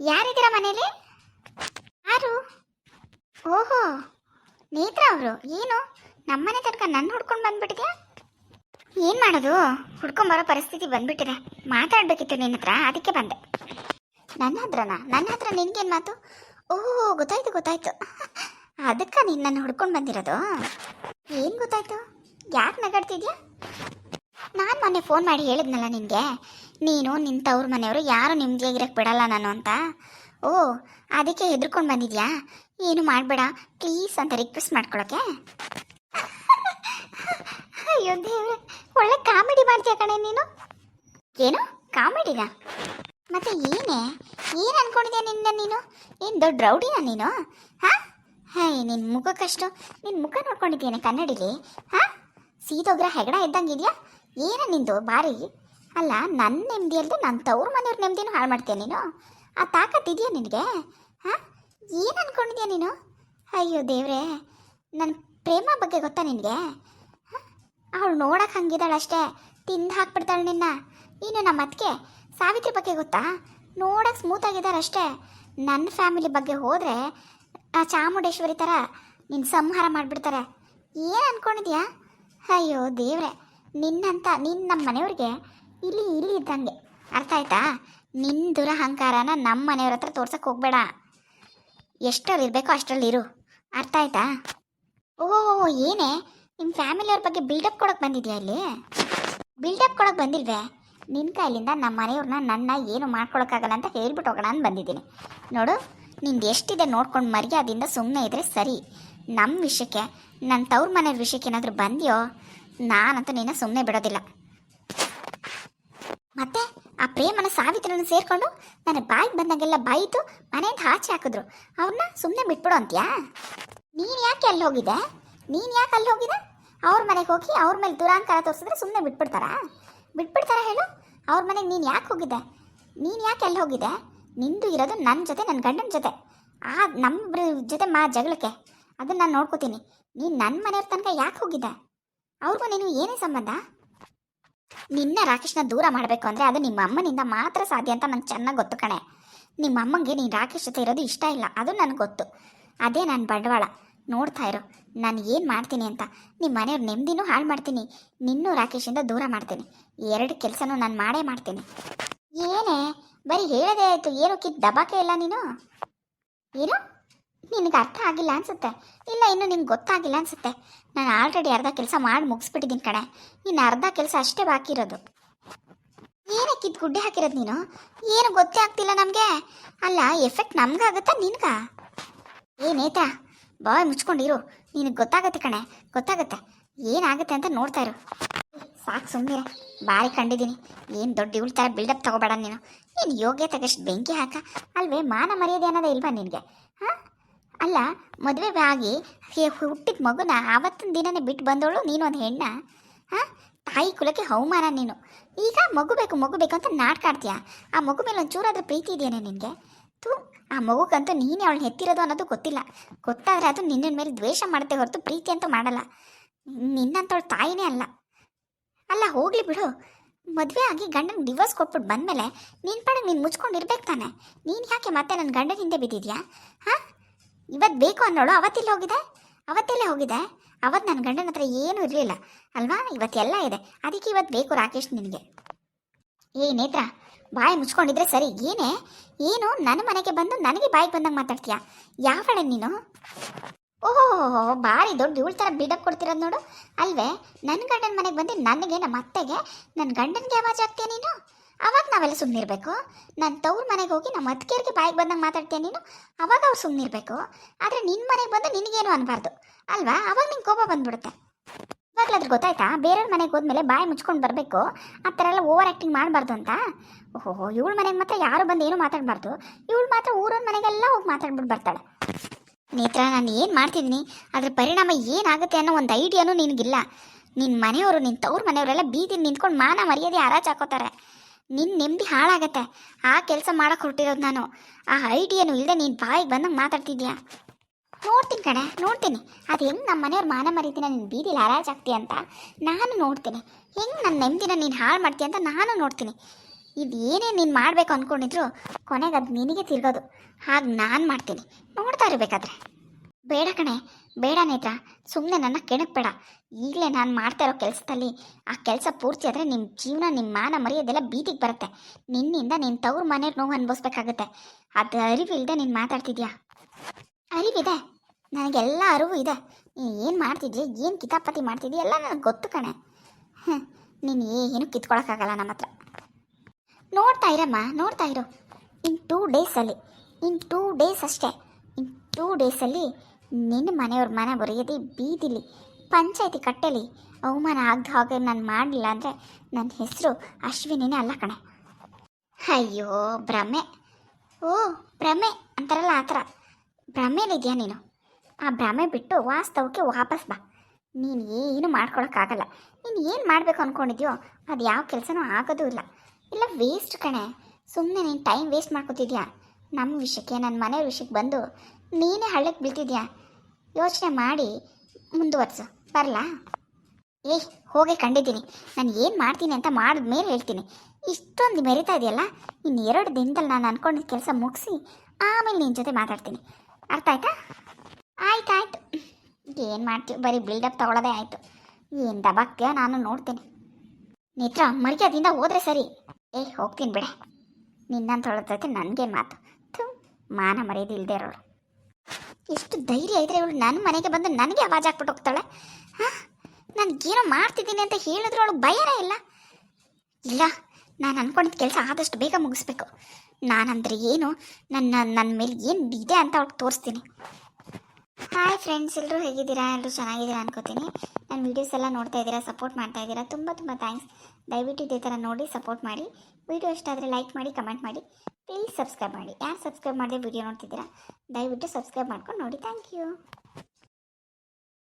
ಯಾರಿದ್ದೀರ ಮನೇಲಿ? ಯಾರು? ಓಹೋ, ನೇತ್ರ ಅವರು. ಏನು? ನಮ್ಮನೆ ತನಕ ನನ್ನ ಹುಡ್ಕೊಂಡು ಬಂದ್ಬಿಟ್ಟಿದ್ಯಾ? ಏನು ಮಾಡೋದು? ಹುಡ್ಕೊಂಬರೋ ಪರಿಸ್ಥಿತಿ ಬಂದ್ಬಿಟ್ಟಿದೆ. ಮಾತಾಡ್ಬೇಕಿತ್ತು ನಿನ್ನ ಹತ್ರ, ಅದಕ್ಕೆ ಬಂದೆ. ನನ್ನ ಹತ್ರನಾ? ನನ್ನ ಹತ್ರ ನಿನ್ಗೇನ್ ಮಾತು? ಓಹೋ, ಗೊತ್ತಾಯ್ತು ಗೊತ್ತಾಯ್ತು. ಅದಕ್ಕೆ ನೀನು ನನ್ನ ಹುಡ್ಕೊಂಡು ಬಂದಿರೋದು? ಏನು ಗೊತ್ತಾಯ್ತು? ಯಾಕೆ ನಗಾಡ್ತಿದ್ಯಾ? ನಾನು ಮೊನ್ನೆ ಫೋನ್ ಮಾಡಿ ಹೇಳಿದ್ನಲ್ಲ ನಿನಗೆ. ನೀನು ನಿನ್ನ ತವ್ರ ಮನೆಯವರು ಯಾರು ನಿಮ್ಮದಿಯಾಗಿರೋಕ್ಕೆ ಬಿಡಲ್ಲ ನಾನು ಅಂತ. ಓ, ಅದಕ್ಕೆ ಹೆದರ್ಕೊಂಡು ಬಂದಿದ್ಯಾ? ಏನು ಮಾಡಬೇಡ ಪ್ಲೀಸ್ ಅಂತ ರಿಕ್ವೆಸ್ಟ್ ಮಾಡ್ಕೊಳಕ್ಕೆ. ಅಯ್ಯೋ ದೇವ್ರೆ, ಒಳ್ಳೆ ಕಾಮಿಡಿ ಮಾಡ್ತೀಯ ಕಣೆ ನೀನು. ಏನು, ಕಾಮಿಡಿನಾ? ಮತ್ತೆ ಏನೇ, ಏನು ಅನ್ಕೊಂಡಿದ್ಯಾ ನಿನ್ನ ನೀನು? ಏನು ದೊಡ್ಡ ರೌಡಿನ ನೀನು? ಹಾ? ಹಾಯ್ ನಿನ್ನ ಮುಖಕ್ಕಷ್ಟು ನಿನ್ನ ಮುಖ ನೋಡ್ಕೊಂಡಿದ್ದೇನೆ ಕನ್ನಡಿಲಿ. ಹಾ? ಸೀದೋಗ್ರ ಹೆಗಡ ಇದ್ದಂಗಿದ್ಯಾ ಏನ ನಿಂದು? ಬಾರಿ. ಅಲ್ಲ ನನ್ನ ನೆಮ್ಮದಿ ಅಲ್ಲದೆ ನನ್ನ ತವ್ರ ಮನೆಯವ್ರ ನೆಮ್ಮದಿನೂ ಹಾಳು ಮಾಡ್ತೀಯ ನೀನು? ಆ ತಾಕತ್ ಇದೆಯಾ ನಿನಗೆ? ಹಾಂ? ಏನು ಅನ್ಕೊಂಡಿದ್ಯಾ ನೀನು? ಅಯ್ಯೋ ದೇವ್ರೆ ನನ್ನ ಪ್ರೇಮ ಬಗ್ಗೆ ಗೊತ್ತಾ ನಿನಗೆ? ಅವಳು ನೋಡಕ್ಕೆ ಹಂಗಿದ್ದಾಳೆ ಅಷ್ಟೇ, ತಿಂದು ಹಾಕ್ಬಿಡ್ತಾಳೆ ನಿನ್ನ. ಇನ್ನು ನಮ್ಮ ಅತ್ತಿಗೆ ಸಾವಿತ್ರಿ ಬಗ್ಗೆ ಗೊತ್ತಾ? ನೋಡಕ್ಕೆ ಸ್ಮೂತ್ ಅಷ್ಟೇ. ನನ್ನ ಫ್ಯಾಮಿಲಿ ಬಗ್ಗೆ ಹೋದರೆ ಆ ಚಾಮುಂಡೇಶ್ವರಿ ಥರ ನಿನ್ನ ಸಂಹಾರ ಮಾಡಿಬಿಡ್ತಾರೆ. ಏನು ಅನ್ಕೊಂಡಿದ್ಯಾ? ಅಯ್ಯೋ ದೇವ್ರೆ ನಿನ್ನಂತ ನಿನ್ನ ನಮ್ಮ ಮನೆಯವ್ರಿಗೆ ಇಲ್ಲಿ ಇಲ್ಲಿ ಇದ್ದಂಗೆ. ಅರ್ಥ ಆಯ್ತಾ? ನಿನ್ನ ದುರಹಂಕಾರನ ನಮ್ಮ ಮನೆಯವ್ರ ಹತ್ರ ತೋರ್ಸಕ್ಕೆ ಹೋಗ್ಬೇಡ. ಎಷ್ಟರಲ್ಲಿ ಇರಬೇಕೋ ಅಷ್ಟರಲ್ಲಿ ಇರು. ಅರ್ಥ ಆಯ್ತಾ? ಓ ಏನೇ? ನಿಮ್ಮ ಫ್ಯಾಮಿಲಿಯವ್ರ ಬಗ್ಗೆ ಬಿಲ್ಡಪ್ ಕೊಡೋಕೆ ಬಂದಿದ್ಯಾ ಇಲ್ಲಿ? ಬಿಲ್ಡಪ್ ಕೊಡೋಕೆ ಬಂದಿಲ್ವೇ? ನಿನ್ನ ಕೈಲಿಂದ ನಮ್ಮ ಮನೆಯವ್ರನ್ನ ನನ್ನ ಏನು ಮಾಡ್ಕೊಳಕ್ಕಾಗಲ್ಲ ಅಂತ ಹೇಳ್ಬಿಟ್ಟು ಹೋಗೋಣ ಅಂತ ಬಂದಿದ್ದೀನಿ. ನೋಡು, ನಿಂದು ಎಷ್ಟಿದೆ ನೋಡ್ಕೊಂಡು ಮರ್ಯಾದಿಂದ ಸುಮ್ಮನೆ ಇದ್ರೆ ಸರಿ. ನಮ್ಮ ವಿಷಯಕ್ಕೆ ನನ್ನ ತವ್ರ ಮನೆಯವ್ರ ವಿಷಯಕ್ಕೆ ಏನಾದರೂ ಬಂದ್ಯೋ ನಾನಂತೂ ನಿನ್ನ ಸುಮ್ಮನೆ ಬಿಡೋದಿಲ್ಲ. ಮತ್ತೆ ಆ ಪ್ರೇಮನ ಸಾವಿತ್ರನ ಸೇರ್ಕೊಂಡು ನನ್ನ ಬಾಯಿಗೆ ಬಂದಾಗೆಲ್ಲ ಬಾಯಿತು, ಮನೆಯಿಂದ ಆಚೆ ಹಾಕಿದ್ರು. ಅವ್ರನ್ನ ಸುಮ್ಮನೆ ಬಿಟ್ಬಿಡು ಅಂತ್ಯಾ? ನೀನು ಯಾಕೆ ಅಲ್ಲಿ ಹೋಗಿದೆ ನೀನು ಯಾಕೆ ಅಲ್ಲಿ ಹೋಗಿದೆ ಅವ್ರ ಮನೆಗೆ ಹೋಗಿ ಅವ್ರ ಮೇಲೆ ದುರಾಂಕಾರ ತೋರಿಸಿದ್ರೆ ಸುಮ್ಮನೆ ಬಿಟ್ಬಿಡ್ತಾರಾ? ಬಿಟ್ಬಿಡ್ತಾರಾ ಹೇಳು? ಅವ್ರ ಮನೆಗೆ ನೀನು ಯಾಕೆ ಹೋಗಿದೆ ನೀನು ಯಾಕೆ ಅಲ್ಲಿ ಹೋಗಿದೆ ನಿಂದು ಇರೋದು ನನ್ನ ಜೊತೆ ನನ್ನ ಗಂಡನ ಜೊತೆ. ಆ ನಮ್ಮ ಜೊತೆ ಮಾ ಜಗಳಕ್ಕೆ. ಅದನ್ನ ನಾನು ನೋಡ್ಕೋತೀನಿ. ನೀನು ನನ್ನ ಮನೆಯವ್ರ ತನಕ ಯಾಕೆ ಹೋಗಿದ್ದೆ? ಅವ್ರಿಗೂ ನೀನು ಏನೇ ಸಂಬಂಧ? ನಿನ್ನ ರಾಕೇಶ್ನ ದೂರ ಮಾಡಬೇಕು ಅಂದರೆ ಅದು ನಿಮ್ಮ ಅಮ್ಮನಿಂದ ಮಾತ್ರ ಸಾಧ್ಯ ಅಂತ ನಂಗೆ ಚೆನ್ನಾಗಿ ಗೊತ್ತು ಕಣೆ. ನಿಮ್ಮ ಅಮ್ಮಂಗೆ ನೀನು ರಾಕೇಶ್ ಜೊತೆ ಇರೋದು ಇಷ್ಟ ಇಲ್ಲ, ಅದು ನನಗೆ ಗೊತ್ತು. ಅದೇ ನನ್ನ ಬಂಡವಾಳ. ನೋಡ್ತಾ ಇರೋ, ನಾನು ಏನು ಮಾಡ್ತೀನಿ ಅಂತ. ನಿಮ್ಮ ಮನೆಯವ್ರ ನೆಮ್ಮದಿನೂ ಹಾಳು ಮಾಡ್ತೀನಿ. ನಿನ್ನೂ ರಾಕೇಶಿಂದ ದೂರ ಮಾಡ್ತೀನಿ. ಎರಡು ಕೆಲಸನೂ ನಾನು ಮಾಡೇ ಮಾಡ್ತೀನಿ. ಏನೇ? ಬರೀ ಹೇಳೋದೇ ಆಯಿತು, ಏನು ಕಿತ್ ದಬಾಕೆ ಇಲ್ಲ ನೀನು? ಏನು? ನಿನಗೆ ಅರ್ಥ ಆಗಿಲ್ಲ ಅನ್ಸುತ್ತೆ? ಇಲ್ಲ, ಇನ್ನು ನಿನ್ಗೆ ಗೊತ್ತಾಗಿಲ್ಲ ಅನ್ಸುತ್ತೆ. ನಾನು ಆಲ್ರೆಡಿ ಅರ್ಧ ಕೆಲಸ ಮಾಡಿ ಮುಗಿಸ್ಬಿಟ್ಟಿದ್ದೀನಿ ಕಣೆ. ಇನ್ನು ಅರ್ಧ ಕೆಲಸ ಅಷ್ಟೇ ಬಾಕಿ ಇರೋದು. ಏನಕ್ಕೆ ಇದು ಗುಡ್ಡೆ ಹಾಕಿರೋದು ನೀನು? ಏನು ಗೊತ್ತೇ ಆಗ್ತಿಲ್ಲ ನಮಗೆ. ಅಲ್ಲ ಎಫೆಕ್ಟ್ ನಮ್ಗಾಗುತ್ತಾ ನಿನ್ಗ? ಏನೇತಾ ಬಾಯ್ ಮುಚ್ಕೊಂಡಿರು. ನಿನಗೆ ಗೊತ್ತಾಗತ್ತೆ ಕಣೆ, ಗೊತ್ತಾಗತ್ತೆ. ಏನಾಗುತ್ತೆ ಅಂತ ನೋಡ್ತಾ ಇರು. ಸಾಕು ಸುಮ್ಮನೆ ಬಾರಿ ಕಂಡಿದ್ದೀನಿ. ಏನು ದೊಡ್ಡ ಇವಳ ಥರ ಬಿಲ್ಡಪ್ ತಗೋಬೇಡ ನೀನು. ನೀನು ಯೋಗ್ಯತೆಗಷ್ಟು ಬೆಂಕಿ ಹಾಕ. ಅಲ್ವೇ, ಮಾನ ಮರ್ಯಾದೆ ಅನ್ನೋದೇ ಇಲ್ವಾ ನಿನಗೆ? ಹಾಂ? ಅಲ್ಲ, ಮದುವೆ ಆಗಿ ಹುಟ್ಟಿದ ಮಗುನ ಆವತ್ತಿನ ದಿನನೇ ಬಿಟ್ಟು ಬಂದವಳು ನೀನು ಒಂದು ಹೆಣ್ಣ? ಹಾಂ? ತಾಯಿ ಕುಲಕ್ಕೆ ಅವಮಾನ ನೀನು. ಈಗ ಮಗು ಬೇಕು ಮಗು ಬೇಕು ಅಂತ ನಾಟ್ಕಾಡ್ತೀಯ ಆ ಮಗು ಮೇಲೆ ಒಂದು ಪ್ರೀತಿ ಇದೆಯೇನೆ ನಿನಗೆ? ತೂ ಆ ಮಗುಗಂತೂ ನೀನೇ ಅವಳನ್ನ ಹೆತ್ತಿರೋದು ಅನ್ನೋದು ಗೊತ್ತಿಲ್ಲ. ಗೊತ್ತಾದರೆ ಅದು ನಿನ್ನ ಮೇಲೆ ದ್ವೇಷ ಮಾಡುತ್ತೆ ಹೊರತು ಪ್ರೀತಿ ಅಂತೂ ಮಾಡಲ್ಲ. ನಿನ್ನಂಥವಳು ತಾಯಿನೇ ಅಲ್ಲ. ಅಲ್ಲ, ಹೋಗಲಿ ಬಿಡು. ಮದುವೆ ಆಗಿ ಗಂಡನ ಡಿವೋರ್ಸ್ ಕೊಟ್ಬಿಟ್ಟು ಬಂದಮೇಲೆ ನಿನ್ನ ಪಡೆಗೆ ನೀನು ಮುಚ್ಕೊಂಡಿರ್ಬೇಕು ತಾನೆ. ನೀನು ಯಾಕೆ ಮತ್ತೆ ನನ್ನ ಗಂಡನ ಹಿಂದೆ ಬಿದ್ದಿದ್ಯಾ? ಹಾಂ? ಇವತ್ತು ಬೇಕು ಅನ್ನೋಳು ಅವತ್ತಿಲ್ಲ ಹೋಗಿದೆ? ಅವತ್ತೆಲ್ಲೇ ಹೋಗಿದೆ? ಅವತ್ತು ನನ್ನ ಗಂಡನ ಹತ್ರ ಏನೂ ಇರಲಿಲ್ಲ, ಅಲ್ವಾ? ಇವತ್ತೆಲ್ಲ ಇದೆ. ಅದಕ್ಕೆ ಇವತ್ತು ಬೇಕು ರಾಕೇಶ್ ನಿನಗೆ. ಏ ನೇತ್ರ, ಬಾಯಿ ಮುಚ್ಕೊಂಡಿದ್ರೆ ಸರಿ. ಏನೇ? ಏನು? ನನ್ನ ಮನೆಗೆ ಬಂದು ನನಗೆ ಬಾಯಿಗೆ ಬಂದಂಗೆ ಮಾತಾಡ್ತೀಯಾ? ಯಾವಳೆ ನೀನು? ಓಹೋ, ಭಾರಿ ದೊಡ್ಡ ಇವಳ ಥರ ಬಿಡಪ್ ಕೊಡ್ತಿರೋದು ನೋಡು. ಅಲ್ವೇ? ನನ್ನ ಗಂಡನ ಮನೆಗೆ ಬಂದು ನನಗೆ ನಮ್ಮ ಅತ್ತೆಗೆ ನನ್ನ ಗಂಡನಿಗೆ ಆವಾಜ್ ಆಗ್ತೀಯ ನೀನು? ಅವಾಗ ನಾವೆಲ್ಲ ಸುಮ್ಮನಿರ್ಬೇಕು ನನ್ನ ತವ್ರ ಮನೆಗೆ ಹೋಗಿ ನಮ್ಮ ಅತ್ತಿಗೆಯರಿಗೆ ಬಾಯಿಗೆ ಬಂದಂಗೆ ಮಾತಾಡ್ತೀಯ ನೀನು? ಅವಾಗ ಅವ್ರು ಸುಮ್ಮನಿರ್ಬೇಕು ಆದರೆ ನಿನ್ನ ಮನೆಗೆ ಬಂದು ನಿನಗೇನು ಅನ್ಬಾರ್ದು. ಅಲ್ವಾ? ಅವಾಗ ನಿಂಗೆ ಕೋಪ ಬಂದ್ಬಿಡುತ್ತೆ. ಇವಾಗಲಾದ್ರೂ ಗೊತ್ತಾಯ್ತಾ? ಬೇರೆಯವ್ರ ಮನೆಗೆ ಹೋದ್ಮೇಲೆ ಬಾಯಿ ಮುಚ್ಕೊಂಡು ಬರಬೇಕು. ಆ ಥರ ಎಲ್ಲ ಓವರ್ ಆ್ಯಕ್ಟಿಂಗ್ ಮಾಡಬಾರ್ದು ಅಂತ? ಓಹೋ ಇವಳ ಮನೆಗೆ ಮಾತ್ರ ಯಾರು ಬಂದು ಏನೂ ಮಾತಾಡಬಾರ್ದು. ಇವಳು ಮಾತ್ರ ಊರವ್ರ ಮನೆಗೆಲ್ಲ ಹೋಗಿ ಮಾತಾಡ್ಬಿಟ್ಟು ಬರ್ತಾಳೆ. ನೇತ್ರ ನಾನು ಏನು ಮಾಡ್ತಿದ್ದೀನಿ? ಅದ್ರ ಪರಿಣಾಮ ಏನಾಗುತ್ತೆ ಅನ್ನೋ ಒಂದು ಐಡಿಯಾನೂ ನಿನಗಿಲ್ಲ. ನಿನ್ನ ಮನೆಯವರು ನಿನ್ನ ತವ್ರ ಮನೆಯವರೆಲ್ಲ ಬೀದಿ ನಿಂತ್ಕೊಂಡು ಮಾನ ಮರ್ಯಾದೆ ಹರಾಜ್ ಹಾಕೋತಾರೆ. ನಿನ್ನ ನೆಮ್ಮದಿ ಹಾಳಾಗತ್ತೆ. ಆ ಕೆಲಸ ಮಾಡಕ್ಕೆ ಹೊರಟಿರೋದು ನಾನು. ಆ ಐಡಿಯಾನು ಇಲ್ಲದೆ ನೀನು ಬಾಯಿಗೆ ಬಂದಂಗೆ ಮಾತಾಡ್ತಿದ್ಯಾ? ನೋಡ್ತೀನಿ ಕಣೆ, ನೋಡ್ತೀನಿ. ಅದು ಹೆಂಗೆ ನಮ್ಮ ಮನೆಯವ್ರ ಮಾನ ಮರೀತಿನ ನೀನು ಬೀದಿಲಿ ಹರಾಜಾಗ್ತೀಯ ಅಂತ ನಾನು ನೋಡ್ತೀನಿ. ಹೆಂಗೆ ನನ್ನ ನೆಮ್ಮದಿನ ನೀನು ಹಾಳು ಮಾಡ್ತೀಯ ಅಂತ ನಾನು ನೋಡ್ತೀನಿ. ಇದು ಏನೇ ನೀನು ಮಾಡಬೇಕು ಅಂದ್ಕೊಂಡಿದ್ರು ಕೊನೆಗೆ ಅದು ನಿನಗೆ ತಿರ್ಗೋದು. ಹಾಗೆ ನಾನು ಮಾಡ್ತೀನಿ. ನೋಡ್ತಾ ಇರಬೇಕಾದ್ರೆ. ಬೇಡ ಕಣೆ ಬೇಡ ನೇತ್ರ ಸುಮ್ಮನೆ ನನ್ನ ಕೆಣಕ್ಬೇಡ. ಈಗಲೇ ನಾನು ಮಾಡ್ತಾ ಇರೋ ಕೆಲಸದಲ್ಲಿ ಆ ಕೆಲಸ ಪೂರ್ತಿ ಆದರೆ ನಿಮ್ಮ ಜೀವನ ನಿಮ್ಮ ಮಾನ ಮರ್ಯಾದೆಲ್ಲ ಬೀದಿಗೆ ಬರುತ್ತೆ. ನಿನ್ನಿಂದ ನಿನ್ನ ತವ್ರ ಮನೆಯವ್ರ ನೋವು ಅನುಭವಿಸ್ಬೇಕಾಗುತ್ತೆ. ಅದು ಅರಿವಿಲ್ಲದೆ ನೀನು ಮಾತಾಡ್ತಿದ್ಯಾ? ಅರಿವಿದೆ. ನನಗೆಲ್ಲ ಅರಿವು ಇದೆ. ನೀನು ಏನು ಮಾಡ್ತಿದ್ಯಾ? ಏನು ಕಿತಾಪತಿ ಮಾಡ್ತಿದ್ಯಾ? ಎಲ್ಲ ನನಗೆ ಗೊತ್ತು ಕಣೆ. ಹಾಂ ನೀನು ಏನು ಕಿತ್ಕೊಳಕ್ಕಾಗಲ್ಲ ನಮ್ಮ ಹತ್ರ. ನೋಡ್ತಾ ಇರಮ್ಮ, ನೋಡ್ತಾ ಇರು. ಇನ್ ಟೂ ಡೇಸಲ್ಲಿ ಇನ್ ಟೂ ಡೇಸ್ ಅಷ್ಟೇ. ಇನ್ ಟೂ ಡೇಸಲ್ಲಿ ನಿನ್ನ ಮನೆಯವ್ರ ಮನೆ ಬರೆಯದಿ ಬೀದಿಲಿ, ಪಂಚಾಯತಿ ಕಟ್ಟಲಿ ಅವಮಾನ ಆಗದ ಹಾಗೆ ನಾನು ಮಾಡಲಿಲ್ಲ ಅಂದರೆ ನನ್ನ ಹೆಸರು ಅಶ್ವಿನಿನೇ ಅಲ್ಲ ಕಣೆ. ಅಯ್ಯೋ, ಭ್ರಮೆ. ಓ, ಭ್ರಮೆ ಅಂತಾರಲ್ಲ ಆ ಥರ ಭ್ರಮೇಲಿದೆಯಾ ನೀನು? ಆ ಭ್ರಮೆ ಬಿಟ್ಟು ವಾಸ್ತವಕ್ಕೆ ವಾಪಸ್ ಬಾ. ನೀನು ಏನು ಮಾಡ್ಕೊಳಕ್ಕಾಗಲ್ಲ. ನೀನು ಏನು ಮಾಡಬೇಕು ಅಂದ್ಕೊಂಡಿದ್ಯೋ ಅದು ಯಾವ ಕೆಲಸನೂ ಆಗೋದೂ ಇಲ್ಲ. ಇಲ್ಲ ವೇಸ್ಟ್ ಕಣೆ. ಸುಮ್ಮನೆ ನೀನು ಟೈಮ್ ವೇಸ್ಟ್ ಮಾಡ್ಕೋತಿದ್ಯಾ? ನಮ್ಮ ವಿಷಯಕ್ಕೆ ನನ್ನ ಮನೆಯವ್ರ ವಿಷಯಕ್ಕೆ ಬಂದು ನೀನೇ ಹಳ್ಳಕ್ಕೆ ಬೀಳ್ತಿದ್ಯಾ? ಯೋಚನೆ ಮಾಡಿ ಮುಂದುವರ್ಸು. ಬರಲಾ? ಏಯ್ ಹೋಗಿ ಕಂಡಿದ್ದೀನಿ. ನಾನು ಏನು ಮಾಡ್ತೀನಿ ಅಂತ ಮಾಡಿದ್ಮೇಲೆ ಹೇಳ್ತೀನಿ. ಇಷ್ಟೊಂದು ಮೆರಿತಾ ಇದೆಯಲ್ಲ? ಇನ್ನು ಎರಡು ದಿನದಲ್ಲಿ ನಾನು ಅಂದ್ಕೊಂಡಿದ್ದ ಕೆಲಸ ಮುಗಿಸಿ ಆಮೇಲೆ ನಿನ್ನ ಜೊತೆ ಮಾತಾಡ್ತೀನಿ. ಅರ್ಥ ಆಯ್ತಾ? ಆಯ್ತು ಆಯ್ತು ಏನು ಮಾಡ್ತೀವಿ ಬರೀ ಬಿಲ್ಡಪ್ ತಗೊಳ್ಳೋದೇ ಆಯಿತು. ಏನು ದಬಾಕ್ತೀಯ ನಾನು ನೋಡ್ತೀನಿ. ನೇತ್ರ, ಮರ್ಯಾದಿಂದ ಹೋದ್ರೆ ಸರಿ. ಏಯ್ ಹೋಗ್ತೀನಿ ಬಿಡೆ. ನಿನ್ನಂತ ಜೊತೆ ನನಗೆ ಮಾತು? ಥೂ, ಮಾನ ಮರ್ಯಾದೆ ಇಲ್ಲದೆ ಇರೋಳು ಎಷ್ಟು ಧೈರ್ಯ ಇದ್ರೆ ಇವಳು ನನ್ನ ಮನೆಗೆ ಬಂದು ನನಗೆ ಅವಾಜ್ ಹಾಕ್ಬಿಟ್ಟು ಹೋಗ್ತಾಳೆ? ಹಾಂ? ನನಗೇನೋ ಮಾಡ್ತಿದ್ದೀನಿ ಅಂತ ಹೇಳಿದ್ರು ಅವಳು ಭಯನೇ ಇಲ್ಲ. ಇಲ್ಲ, ನಾನು ಅನ್ಕೊಂಡಿದ್ದ ಕೆಲಸ ಆದಷ್ಟು ಬೇಗ ಮುಗಿಸ್ಬೇಕು. ನಾನಂದ್ರೆ ಏನು? ನನ್ನ ನನ್ನ ಮೇಲೆ ಏನು ಇದೆ ಅಂತ ಅವ್ಳಿಗೆ ತೋರಿಸ್ತೀನಿ. ಹಾಯ್ ಫ್ರೆಂಡ್ಸ್ ಎಲ್ಲರೂ ಹೇಗಿದ್ದೀರಾ? ಎಲ್ಲರೂ ಚೆನ್ನಾಗಿದ್ದೀರಾ ಅನ್ಕೋತೀನಿ. ನನ್ನ ವೀಡಿಯೋಸ್ ಎಲ್ಲ ನೋಡ್ತಾ ಇದ್ದೀರಾ ಸಪೋರ್ಟ್ ಮಾಡ್ತಾ ಇದ್ದೀರಾ? ತುಂಬ ತುಂಬ ಥ್ಯಾಂಕ್ಸ್ ದಯವಿಟ್ಟು ಇದೇ ಥರ ನೋಡಿ ಸಪೋರ್ಟ್ ಮಾಡಿ. ವೀಡಿಯೋ ಇಷ್ಟ ಆದರೆ ಲೈಕ್ ಮಾಡಿ ಕಮೆಂಟ್ ಮಾಡಿ. ಪ್ಲೀಸ್ ಸಬ್ಸ್ಕ್ರೈಬ್ ಮಾಡಿ. ಯಾರು ಸಬ್ಸ್ಕ್ರೈಬ್ ಮಾಡಿದೆ ವಿಡಿಯೋ ನೋಡ್ತಿದ್ದೀರಾ ದಯವಿಟ್ಟು ಸಬ್ಸ್ಕ್ರೈಬ್ ಮಾಡ್ಕೊಂಡು ನೋಡಿ. Thank you